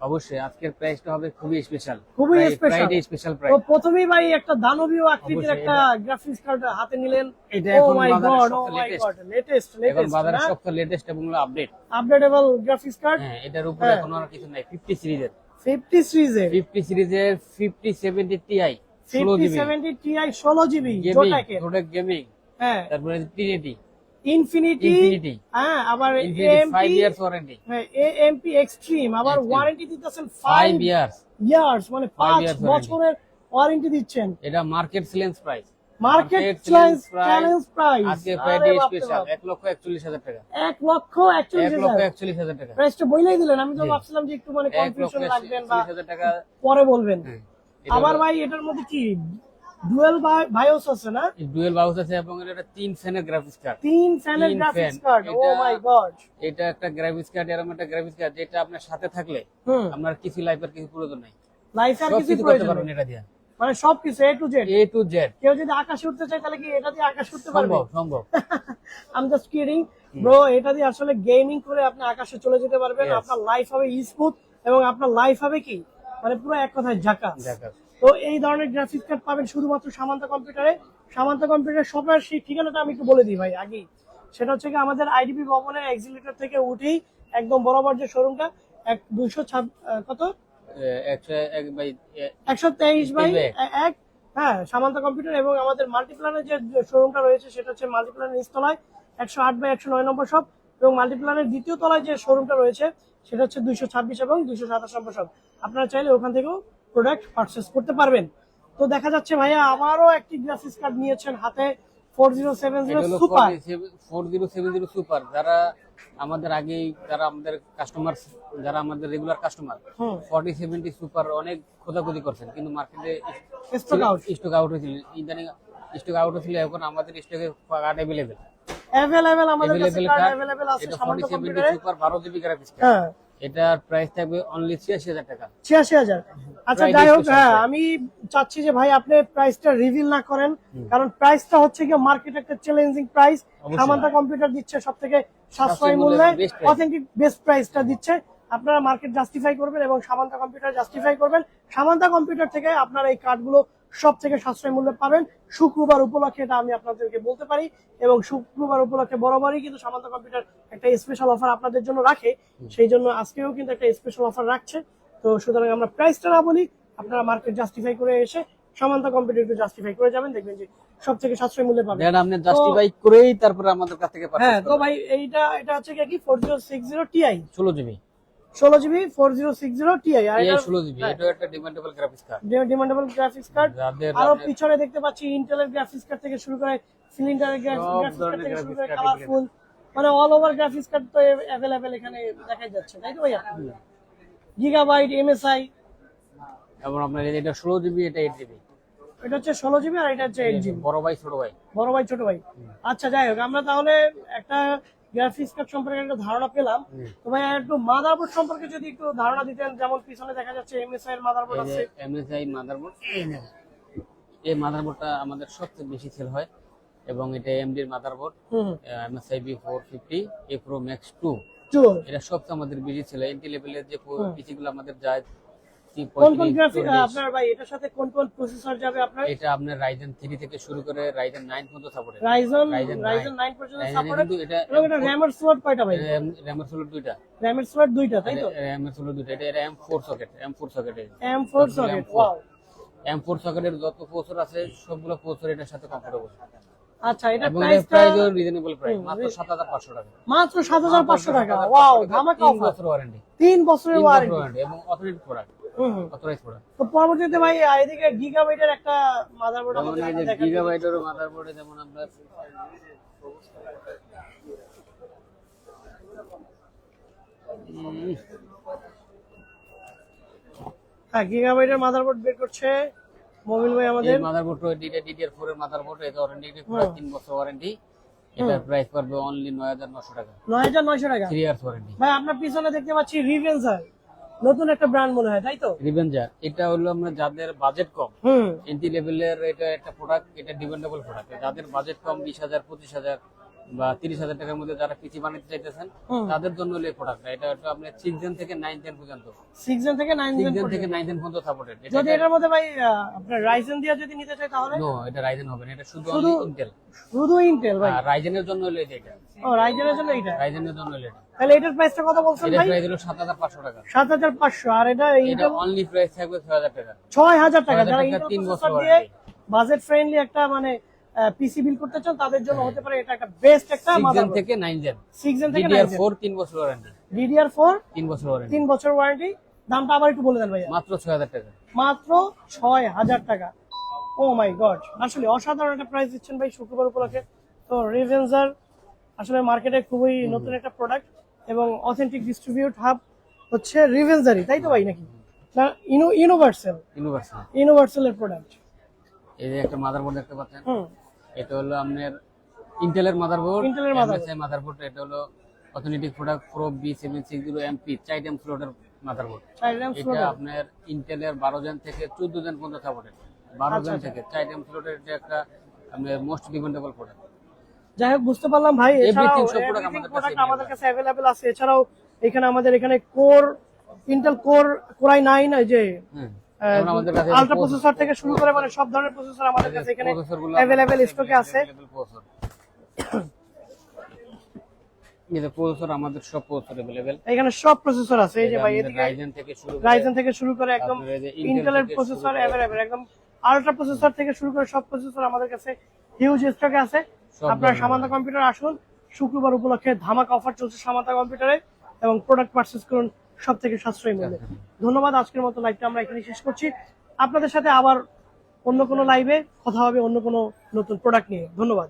অবশ্যই আজকের প্রাইসটা হবে খুবই স্পেশাল খুবই। ফ্রাইডে স্পেশাল তো প্রথমেই ভাই একটা দানবীয় আকৃতির একটা গ্রাফিক্স কার্ড হাতে নিলেন। এটা এখন মাই বাজারে সবচেয়ে লেটেস্ট এখন লেটেস্ট বাজারে সবচেয়ে লেটেস্ট এবং আপডেট আপডেটেবল গ্রাফিক্স কার্ড হ্যাঁ এটার উপরে হ্যাঁ। কোনো আর কিছু নাই 50 সিরিজের 50 সিরিজের 50 সিরিজের 50 70 TI 16 50 GB 70 Ti 16 GB gaming জোটাকে gaming হ্যাঁ। তারপরে 380 ইনফিনিটি হ্যাঁ আবার ইনফিনিটি 5 এএমপি ইয়ার্স ওয়ারেন্টি হ্যাঁ এক্সট্রিম আবার ওয়ারেন্টি দিতেছেন 5 5 ইয়ার্স ইয়ার্স মানে 5 বছরের ওয়ারেন্টি দিচ্ছেন। এটা market challenge price market challenge challenge price আজকে ফ্রাইডে স্পেশাল 1 লক্ষ 41 হাজার টাকা। 1 লক্ষ 1 41 লক্ষ হাজার। 41 হাজার টাকা। প্রাইসটা বইলাই দিলেন আমি তো ভাবছিলাম যে একটু মানে কনফিউশন রাখবেন বা 41 টাকা। পরে বলবেন। হ্যাঁ। আবার ভাই এটার মধ্যে কি ডুয়েল বায়োস আছে না? ডুয়েল বাউস আছে এবং এটা তিন ফ্যানের গ্রাফিক্স কার্ড তিন ফ্যানের graphics card oh my god এটা একটা গ্রাফিক্স কার্ড এরকম একটা গ্রাফিক্স কার্ড যেটা আপনার সাথে থাকলে আপনার কিছু লাইফের কিছু প্রয়োজন নাই। লাইফ আর কিছু প্রয়োজন পারবেন এটা দিয়ে। মানে সবকিছু A to Z A to Z কেউ যদি আকাশে উঠতে চায় তাহলে কি এটা দিয়ে আকাশে উঠতে পারবে? সম্ভব আম জাস্ট কিডিং ব্রো এটা দিয়ে আসলে গেমিং করে আপনি আকাশে চলে যেতে পারবেন। আপনার লাইফ হবে স্মুথ এবং আপনার লাইফ হবে কি? মানে পুরো এক কথায় দেখার তো এই ধরনের গ্রাফিক্স কার্ড পাবেন শুধুমাত্র সামান্তা কম্পিউটারে সামান্তা কম্পিউটার শপের সেই ঠিকানাটা আমি একটু বলে দিই ভাই আগেই। সেটা হচ্ছে কি আমাদের আইডিপি ভবনের এক্সিলেটর থেকে উঠেই একদম বরাবর যে শোরুমটা এক দুইশো কত? একশো তেইশ বাই এক। এক? হ্যাঁ সামান্তা কম্পিউটার এবং আমাদের মাল্টিপ্লানের যে শোরুমটা রয়েছে সেটা হচ্ছে মাল্টিপ্লানের নিচতলায় একশো আট বাই একশো নয় নম্বর শপ এবং মাল্টিপ্লানের দ্বিতীয় তলায় যে শোরুমটা রয়েছে সেটা হচ্ছে দুইশো ছাব্বিশ এবং দুইশো সাতাশ নম্বর শপ আপনারা চাইলে ওখান থেকেও প্রোডাক্ট পারচেস করতে পারবেন। তো দেখা যাচ্ছে ভাইয়া আমারও একটি গ্রাফিক্স কার্ড নিয়েছেন হাতে ফোর জিরো সেভেন জিরো এটা হলো super four zero seven zero super যারা আমাদের আগেই যারা আমাদের কাস্টমার যারা আমাদের রেগুলার কাস্টমার হুম। ফর্টি সেভেন্টি সুপার অনেক খোঁজাখুঁজি করছেন। কিন্তু মার্কেটে স্টক আউট স্টক আউট হয়েছিল। ইদানিং স্টক আউট হয়েছিল এখন আমাদের স্টকে কার্ড অ্যাভেলেবেল অ্যাভেলেবেল আমাদের কাছে কার্ড অ্যাভেলেবেল আছে সামান্য কম্পিউটারে সুপার বারো জিবি গ্রাফিক্স কার্ড হ্যাঁ। এটার প্রাইস থাকবে অনলি ছিয়াশি হাজার টাকা। ছিয়াশি হাজার। আচ্ছা যাই হোক হ্যাঁ আমি চাচ্ছি যে ভাই আপনি প্রাইসটা রিভিল না করেন কারণ প্রাইসটা হচ্ছে গিয়ে মার্কেট একটা চ্যালেঞ্জিং প্রাইস। সামান্তা কম্পিউটার দিচ্ছে সব থেকে সাশ্রয়ী মূল্যে। অথেন্টিক বেস্ট প্রাইসটা দিচ্ছে। আপনারা মার্কেট জাস্টিফাই করবেন এবং সামান্তা কম্পিউটার জাস্টিফাই করবেন। সামান্তা কম্পিউটার থেকে আপনারা এই কার্ডগুলো সব থেকে সাশ্রয় মূল্যে পাবেন। শুক্রবার উপলক্ষে এটা আমি আপনাদেরকে বলতে পারি এবং শুক্রবার উপলক্ষে বরাবরই কিন্তু সামান্তা কম্পিউটার একটা স্পেশাল অফার আপনাদের জন্য রাখে। সেই জন্য আজকেও কিন্তু একটা স্পেশাল অফার রাখছে। তো সুতরাং আমরা প্রাইসটা না বলি আপনারা মার্কেট জাস্টিফাই করে এসে সামান্তা কম্পিউটার একটু জাস্টিফাই করে যাবেন দেখবেন যে সব থেকে সাশ্রয় মূল্যে পাবেন। এটা আপনি জাস্টিফাই করেই তারপরে আমাদের কাছ থেকে হ্যাঁ তো ভাই এইটা এটা হচ্ছে কি four zero six zero TI ষোলো জিবি ষোলো GB four zero six zero TI আর এটা ষোলো জিবি এটা একটা demandable graphics card demandable graphics card আরও পিছনে দেখতে পাচ্ছি ইন্টেলের গ্রাফিক্স কার্ড থেকে শুরু করে সিলিন্ডারের গ্রাফিক্স কার্ড থেকে শুরু করে কালারফুল মানে অল ওভার গ্রাফিক্স কার্ড তো অ্যাভেলেবেল এখানে দেখাই যাচ্ছে তাই তো ভাইয়া? গিগাবাইট এমএসআই এবং আপনার এটা ষোলো জিবি এটা এইট জিবি। এটা হচ্ছে ষোলো জিবি আর এটা হচ্ছে এইট জিবি। বড় ভাই ছোট ভাই। বড় ভাই ছোট ভাই। আচ্ছা যাই হোক আমরা তাহলে একটা গ্রাফিক্স কার্ড সম্পর্কে একটা ধারণা পেলাম। তো ভাই একটু মাদারবোর্ড সম্পর্কে যদি একটু ধারণা দিতেন যেমন পিছনে দেখা যাচ্ছে এমএসআই এর মাদারবোর্ড আছে। এমএসআই মাদারবোর্ড এই মাদারবোর্ডটা আমাদের সবচেয়ে বেশি সেল হয় এবং এটা এমডির motherboard MSI B four fifty A pro max two এটা সবচেয়ে আমাদের বেশি ছিল এন্টি লেভেলের যে পিসি গুলো আমাদের যায় কোন কোন 35, গ্রাফিক 40, আপনার ভাই এটার সাথে কোন কোন প্রসেসর যাবে আপনার? এটা আপনার রাইজেন থেকে শুরু করে রাইজেন নাইন পর্যন্ত সাপোর্ট রাইজন Ryzen 9 9 পর্যন্ত সাপোর্ট কিন্তু এটা এবং এটা র্যামের স্লট কয়টা ভাই? র্যামের ষোলো দুইটা। র্যামের স্লট দুইটা তাই তো? র্যামের ষোলো দুইটা। এটা M four socket M four socket M4 socket wow M সকেটের যত প্রসেসর আছে সবগুলো প্রসেসর এটার সাথে কমফোর্টেবল আচ্ছা এটা প্রাইসটা রিজনেবল প্রাইস মাত্র সাত হাজার পাঁচশো টাকা। মাত্র 7500 টাকা ওয়াও ধামাকা অফার বছর ওয়ারেন্টি 3 বছরের ওয়ারেন্টি এবং অথরাইজ প্রোডাক্ট। অথরাইজ প্রোডাক্ট তো পরবর্তীতে ভাই এদিকে গিগাবাইটের একটা মাদারবোর্ড আমাদের যেমন আমরা হ্যাঁ গিগাবাইটের মাদারবোর্ড বের করছে মোবিল ভাই এই আমাদের মাদারবোর্ড এর মাদারবোর্ড এটা ওয়ারেন্টি পুরো বছর ওয়ারেন্টি এটার প্রাইস পড়বে অনলি নয় হাজার নশো টাকা। 9900 টাকা? থ্রি ইয়ার্স ওয়ারেন্টি ভাই আপনার পিছনে দেখতে পাচ্ছি রিভেঞ্জার নতুন একটা ব্র্যান্ড মনে হয় তাই তো? রিভেঞ্জার এটা হলো আমরা যাদের বাজেট কম হুম। এন্ট্রি লেভেলের এটা একটা প্রোডাক্ট এটা ডিপেন্ডেবল প্রোডাক্ট যাদের বাজেট কম বিশ হাজার পঁচিশ হাজার বা তিরিশ হাজার টাকার মধ্যে যারা পিসি বানাতে চাইতেছেন তাদের জন্য হলো এই প্রোডাক্টটা এটা হচ্ছে আপনার সিক্স জেন থেকে নাইন জেন পর্যন্ত। সিক্স জেন থেকে নাইন জেন থেকে নাইন জেন পর্যন্ত সাপোর্টেড যদি এটার মধ্যে ভাই আপনার রাইজেন দিয়ে যদি নিতে চাই তাহলে? নো এটা রাইজেন হবে না এটা শুধু শুধু- ইন্টেল শুধু ইন্টেল ভাই? রাইজেনের জন্য হলো এটা এটা। ও রাইজেনের জন্য এইটা? রাইজেনের জন্য হলো এটা। তাহলে এটার প্রাইসটা কত বলছেন এটা ভাই? প্রাইস হলো সাত হাজার পাঁচশো টাকা। সাত হাজার পাঁচশো আর এটা এটা অনলি প্রাইস থাকবে ছয় হাজার টাকা। ছয় হাজার টাকা যারা ইন্টেল তিন বছর প্রসেসর দিয়ে বাজেট ফ্রেন্ডলি একটা মানে পিসি বিল করতে চান তাদের জন্য হতে পারে এটা একটা বেস্ট একটা মাদারবোর্ড থেকে নাইন জেন সিক্স জেন থেকে ডিডিআর ফোর তিন বছর ওয়ারেন্টি ডিডিআর ফোর তিন বছর ওয়ারেন্টি তিন বছর ওয়ারেন্টি দামটা আবার একটু বলে দেন ভাইয়া। মাত্র ছয় হাজার টাকা। মাত্র ছয় হাজার টাকা। ও মাই গড আসলে অসাধারণ একটা প্রাইস দিচ্ছেন ভাই শুক্রবার উপলক্ষে। তো রিভেঞ্জার আসলে মার্কেটে খুবই নতুন একটা প্রোডাক্ট এবং অথেন্টিক ডিস্ট্রিবিউট হাব হচ্ছে রিভেঞ্জারই তাই তো ভাই নাকি? না ইনো ইনোভার্সেল ইউনিভার্সাল ইনোভার্সেলের প্রোডাক্ট এই যে একটা মাদারবোর্ড দেখতে পাচ্ছেন। হুম। এটা হলো আপনার ইন্টেলের মাদারবোর্ড motherboard। এমএসআই মাদারবোর্ড এটা হলো authentic product pro B seven six zero MP চাইটেম ফ্লোটের মাদারবোর্ড এটা। আপনার ইন্টেলের বারো জন থেকে চোদ্দ জন পর্যন্ত সাপোর্টেড বারো আচ্ছা, জন আচ্ছা। থেকে চাইটেম ফ্লোটের এটা একটা আপনার মোস্ট ডিপেন্ডেবল প্রোডাক্ট যাই হোক বুঝতে পারলাম ভাই। এছাড়াও product আমাদের কাছে অ্যাভেলেবেল আছে। এছাড়াও এখানে আমাদের এখানে core Intel core core i nine যে হ্যাঁ যেমন আমাদের কাছে আলট্রা প্রসেসর থেকে শুরু করে মানে সব ধরনের প্রসেসর আমাদের কাছে এখানে প্রসেসরগুলো অ্যাভেলেবেল স্টকে আছে এই যে প্রসেসর আমাদের সব প্রসেসর अवेलेबल এখানে সব প্রসেসর আছে এই যে ভাই এদিকে রাইজেন থেকে শুরু করে রাইজেন থেকে শুরু করে একদম আপনার এই যে Intel ইন্টেলের থেকে প্রসেসর শুরু করে- অ্যাভেলেবেল একদম আলট্রা প্রসেসর থেকে শুরু করে সব প্রসেসর আমাদের কাছে হিউজ স্টকে আছে সব আপনার ধরনের সামান্তা কম্পিউটার আসুন শুক্রবার উপলক্ষে ধামাকা অফার চলছে সামান্তা কম্পিউটারে এবং প্রোডাক্ট পারচেজ করুন সব থেকে সাশ্রয়ী মূল্যে। ধন্যবাদ আজকের মতো লাইভটা আমরা এখানে শেষ করছি। আপনাদের সাথে আবার অন্য কোনো লাইভে কথা হবে অন্য কোনো নতুন প্রোডাক্ট নিয়ে। ধন্যবাদ।